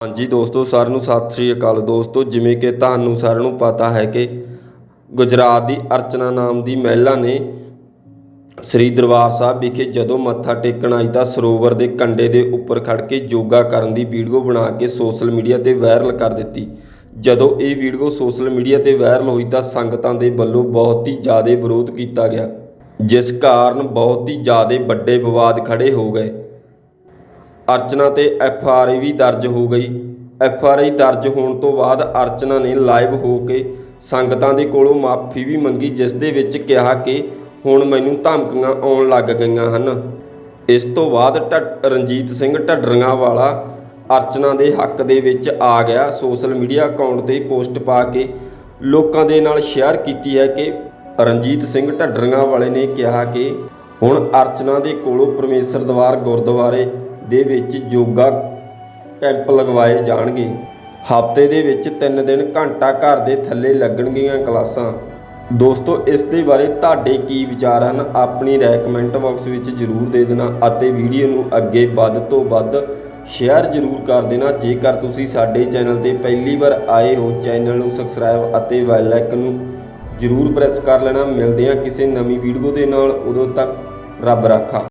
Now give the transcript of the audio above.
ਹਾਂਜੀ ਦੋਸਤੋ ਸਾਰਿਆਂ ਨੂੰ ਸਤਿ ਸ੍ਰੀ ਅਕਾਲ ਦੋਸਤੋ। ਜਿਵੇਂ ਕਿ ਤੁਹਾਨੂੰ ਸਾਰਿਆਂ ਨੂੰ ਪਤਾ ਹੈ ਕਿ ਗੁਜਰਾਤ ਦੀ ਅਰਚਨਾ ਨਾਮ ਦੀ ਮਹਿਲਾ ਨੇ ਸ੍ਰੀ ਦਰਬਾਰ ਸਾਹਿਬ ਵਿਖੇ ਜਦੋਂ ਮੱਥਾ ਟੇਕਣ ਆਈ ਤਾਂ ਸਰੋਵਰ ਦੇ ਕੰਢੇ ਦੇ ਉੱਪਰ ਖੜ ਕੇ ਯੋਗਾ ਕਰਨ ਦੀ ਵੀਡੀਓ ਬਣਾ ਕੇ ਸੋਸ਼ਲ ਮੀਡੀਆ ਤੇ ਵਾਇਰਲ ਕਰ ਦਿੱਤੀ। ਜਦੋਂ ਇਹ ਵੀਡੀਓ ਸੋਸ਼ਲ ਮੀਡੀਆ ਤੇ ਵਾਇਰਲ ਹੋਈ ਤਾਂ ਸੰਗਤਾਂ ਦੇ ਵੱਲੋਂ ਬਹੁਤ ਹੀ ਜ਼ਿਆਦਾ ਵਿਰੋਧ ਕੀਤਾ ਗਿਆ, ਜਿਸ ਕਾਰਨ ਬਹੁਤ ਹੀ ਜ਼ਿਆਦਾ ਵੱਡੇ ਵਿਵਾਦ ਖੜੇ ਹੋ ਗਏ। ਅਰਚਨਾ ਤੇ ਐਫ ਆਰ ਆਈ ਵੀ ਦਰਜ ਹੋ ਗਈ। ਐਫ ਆਰ ਆਈ ਦਰਜ ਹੋਣ ਤੋਂ ਬਾਅਦ ਅਰਚਨਾ ਨੇ ਲਾਈਵ ਹੋ ਕੇ ਸੰਗਤਾਂ ਦੇ ਕੋਲੋਂ ਮਾਫੀ ਵੀ ਮੰਗੀ, ਜਿਸ ਦੇ ਵਿੱਚ ਕਿਹਾ ਕਿ ਹੁਣ ਮੈਨੂੰ ਧਮਕੀਆਂ ਆਉਣ ਲੱਗ ਗਈਆਂ ਹਨ। ਇਸ ਤੋਂ ਬਾਅਦ ਢ- ਰਣਜੀਤ ਸਿੰਘ ਢੱਡਰੀਆਂ ਵਾਲਾ ਅਰਚਨਾ ਦੇ ਹੱਕ ਦੇ ਵਿੱਚ ਆ ਗਿਆ। ਸੋਸ਼ਲ ਮੀਡੀਆ ਅਕਾਊਂਟ ਤੇ ਪੋਸਟ ਪਾ ਕੇ ਲੋਕਾਂ ਦੇ ਨਾਲ ਸ਼ੇਅਰ ਕੀਤੀ ਹੈ ਕਿ ਰਣਜੀਤ ਸਿੰਘ ਢੱਡਰੀਆਂ ਵਾਲੇ ਨੇ ਕਿਹਾ ਕਿ ਹੁਣ ਅਰਚਨਾ ਦੇ ਕੋਲੋਂ ਪਰਮੇਸ਼ਰ ਦਵਾਰ ਗੁਰਦੁਆਰੇ ਦੇ ਵਿੱਚ ਯੋਗਾ ਕੈਂਪ ਲਗਵਾਏ ਜਾਣਗੇ। ਹਫ਼ਤੇ ਦੇ ਵਿੱਚ 3 ਦਿਨ ਘੰਟਾ ਘਰ ਦੇ ਥੱਲੇ ਲੱਗਣਗੀਆਂ ਕਲਾਸਾਂ। ਦੋਸਤੋ, ਇਸ ਦੇ ਬਾਰੇ ਤੁਹਾਡੇ ਕੀ ਵਿਚਾਰ ਹਨ? ਆਪਣੀ ਰਾਏ ਕਮੈਂਟ ਬਾਕਸ ਵਿੱਚ ਜਰੂਰ ਦੇ ਦੇਣਾ ਅਤੇ ਵੀਡੀਓ ਨੂੰ ਅੱਗੇ ਵੱਧ ਤੋਂ ਵੱਧ ਸ਼ੇਅਰ ਜਰੂਰ ਕਰ ਦੇਣਾ। ਜੇਕਰ ਤੁਸੀਂ ਸਾਡੇ ਚੈਨਲ ਤੇ ਪਹਿਲੀ ਵਾਰ ਆਏ ਹੋ, ਚੈਨਲ ਨੂੰ ਸਬਸਕ੍ਰਾਈਬ ਅਤੇ ਬੈਲ ਆਈਕਨ ਨੂੰ ਜਰੂਰ ਪ੍ਰੈਸ ਕਰ ਲੈਣਾ। ਮਿਲਦੇ ਹਾਂ ਕਿਸੇ ਨਵੀਂ ਵੀਡੀਓ ਦੇ ਨਾਲ। ਉਦੋਂ ਤੱਕ ਰੱਬ ਰਾਖਾ।